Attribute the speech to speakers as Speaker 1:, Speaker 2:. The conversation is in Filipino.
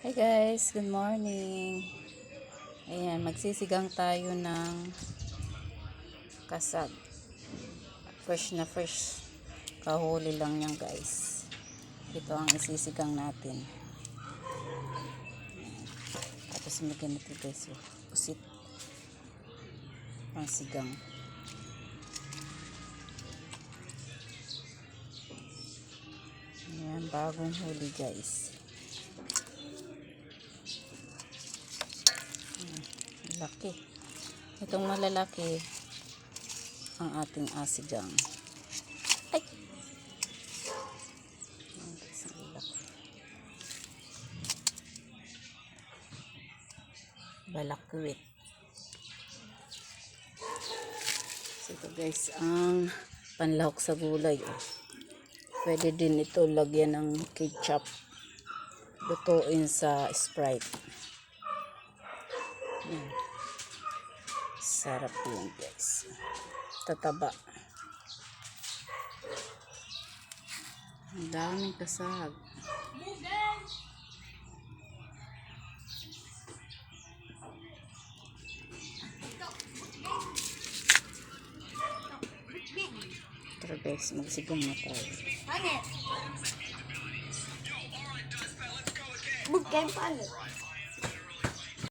Speaker 1: Hi guys, good morning. Ayan, magsisigang tayo ng kasag. Fresh na fresh. Kahuli lang yan guys. Ito ang isisigang natin. Ayan. Tapos may ganito guys. oh. Pusit. Pang sigang. Ayan, bagong huli guys. Laki. Itong malalaki ang ating asigang. Ay! Balakwit. So ito guys, ang panlahok sa gulay. Oh. Pwede din ito lagyan ng ketchup. Lutuin sa Sprite. Yan. Sarap yun guys. Tataba. Ang daming kasag. Tara guys, magsigong na tayo.
Speaker 2: Pangit. Bugay pangit.